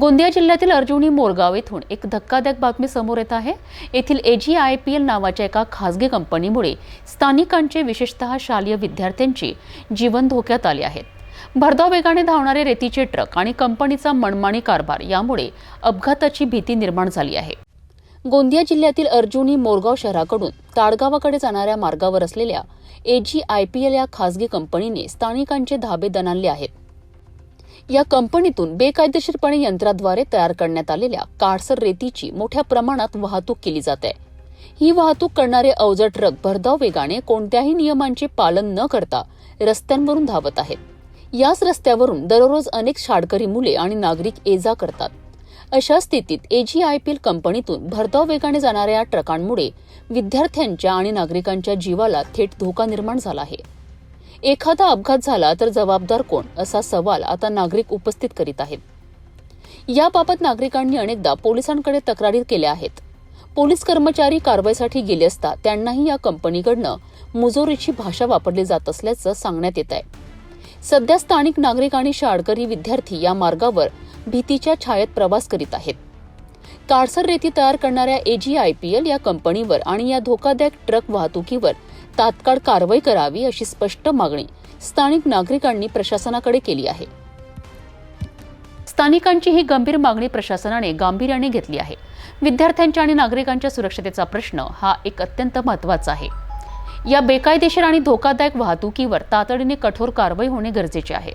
गोंदिया जिल्ह्यातील अर्जुनी मोरगाव येथून एक धक्कादायक बातमी समोर येत आहे. येथील A G I P L नावाच्या एका खासगी कंपनीमुळे स्थानिकांचे विशेषतः शालेय विद्यार्थ्यांची जीवन धोक्यात आले आहेत भरधाव वेगाने धावणारे रेतीचे ट्रक आणि कंपनीचा मनमानी कारभार यामुळे अपघाताची भीती निर्माण झाली आहे. गोंदिया जिल्ह्यातील अर्जुनी मोरगाव शहराकडून ताडगावाकडे जाणाऱ्या मार्गावर असलेल्या A G I P L या खासगी कंपनीने स्थानिकांचे धाबे दणाणले आहेत. या कंपनीतून बेकायदेशीरपणे यंत्राद्वारे तयार करण्यात आलेल्या काळसर रेतीची मोठ्या प्रमाणात वाहतूक केली जाते. ही वाहतूक करणारे अवजड ट्रक भरधाव वेगाने कोणत्याही नियमांचे पालन न करता रस्त्यांवरून धावत आहेत. याच रस्त्यावरून दररोज अनेक शाडकरी मुले आणि नागरिक ये जा करतात. अशा स्थितीत एजीआयपीएल कंपनीतून भरधाव वेगाने जाणाऱ्या या ट्रकांमुळे विद्यार्थ्यांच्या आणि नागरिकांच्या जीवाला थेट धोका निर्माण झाला आहे. एखादा अपघात झाला तर जबाबदार कोण? असा सवाल आता नागरिक उपस्थित करीत आहेत. याबाबत नागरिकांनी अनेकदा पोलिसांकडे तक्रारी केल्या आहेत. पोलीस कर्मचारी कारवाईसाठी गेले असता त्यांनाही या कंपनीकडनं मुजोरीची भाषा वापरली जात असल्याचं सांगण्यात येत आहे. सध्या स्थानिक नागरिक आणि शाळकरी विद्यार्थी या मार्गावर भीतीच्या छायेत प्रवास करीत आहेत. काळसर रेती तयार करणाऱ्या एजीआयपीएल या कंपनीवर आणि या धोकादायक ट्रक वाहतुकीवर तात्काळ कारवाई करावी अशी स्पष्ट मागणी स्थानिक नागरिकांनी प्रशासनाकडे केली आहे. स्थानिकांची ही गंभीर मागणी प्रशासनाने गांभीर्याने घेतली आहे. विद्यार्थ्यांच्या आणि नागरिकांच्या सुरक्षतेचा प्रश्न हा एक अत्यंत महत्त्वाचा आहे. या बेकायदेशीर आणि धोकादायक वाहतुकीवर तातडीने कठोर कारवाई होणे गरजेचे आहे.